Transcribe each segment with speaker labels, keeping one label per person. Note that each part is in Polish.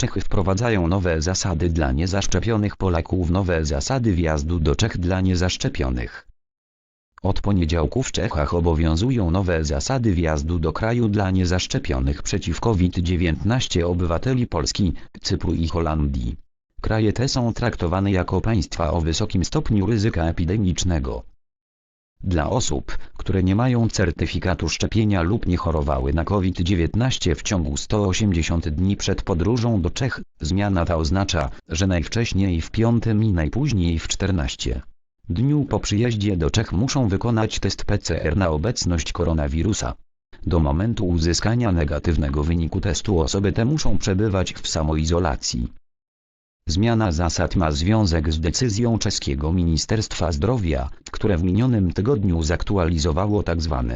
Speaker 1: Czechy wprowadzają nowe zasady dla niezaszczepionych Polaków Nowe zasady wjazdu do Czech dla niezaszczepionych. Od poniedziałku w Czechach obowiązują nowe zasady wjazdu do kraju dla niezaszczepionych przeciw COVID-19 obywateli Polski, Cypru i Holandii. Kraje te są traktowane jako państwa o wysokim stopniu ryzyka epidemicznego. Dla osób, które nie mają certyfikatu szczepienia lub nie chorowały na COVID-19 w ciągu 180 dni przed podróżą do Czech, zmiana ta oznacza, że najwcześniej w piątym i najpóźniej w 14 dniu po przyjeździe do Czech muszą wykonać test PCR na obecność koronawirusa. Do momentu uzyskania negatywnego wyniku testu osoby te muszą przebywać w samoizolacji. Zmiana zasad ma związek z decyzją czeskiego Ministerstwa Zdrowia, które w minionym tygodniu zaktualizowało tzw.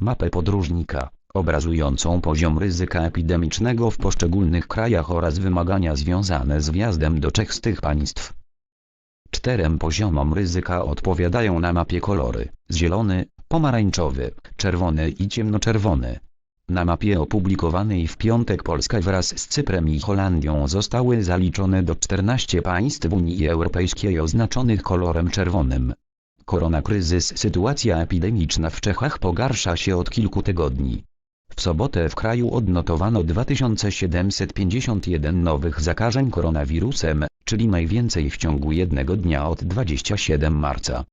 Speaker 1: mapę podróżnika, obrazującą poziom ryzyka epidemicznego w poszczególnych krajach oraz wymagania związane z wjazdem do Czech z tych państw. Czterem poziomom ryzyka odpowiadają na mapie kolory: zielony, pomarańczowy, czerwony i ciemnoczerwony. Na mapie opublikowanej w piątek Polska wraz z Cyprem i Holandią zostały zaliczone do 14 państw Unii Europejskiej oznaczonych kolorem czerwonym. Koronakryzys Sytuacja epidemiczna w Czechach pogarsza się od kilku tygodni. W sobotę w kraju odnotowano 2751 nowych zakażeń koronawirusem, czyli najwięcej w ciągu jednego dnia od 27 marca.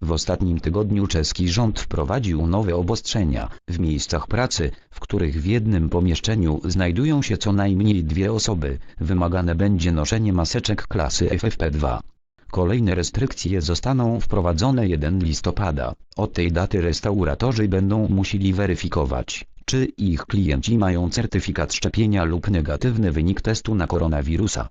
Speaker 1: W ostatnim tygodniu czeski rząd wprowadził nowe obostrzenia w miejscach pracy, w których w jednym pomieszczeniu znajdują się co najmniej dwie osoby. Wymagane będzie noszenie maseczek klasy FFP2. Kolejne restrykcje zostaną wprowadzone 1 listopada. Od tej daty restauratorzy będą musieli weryfikować, czy ich klienci mają certyfikat szczepienia lub negatywny wynik testu na koronawirusa.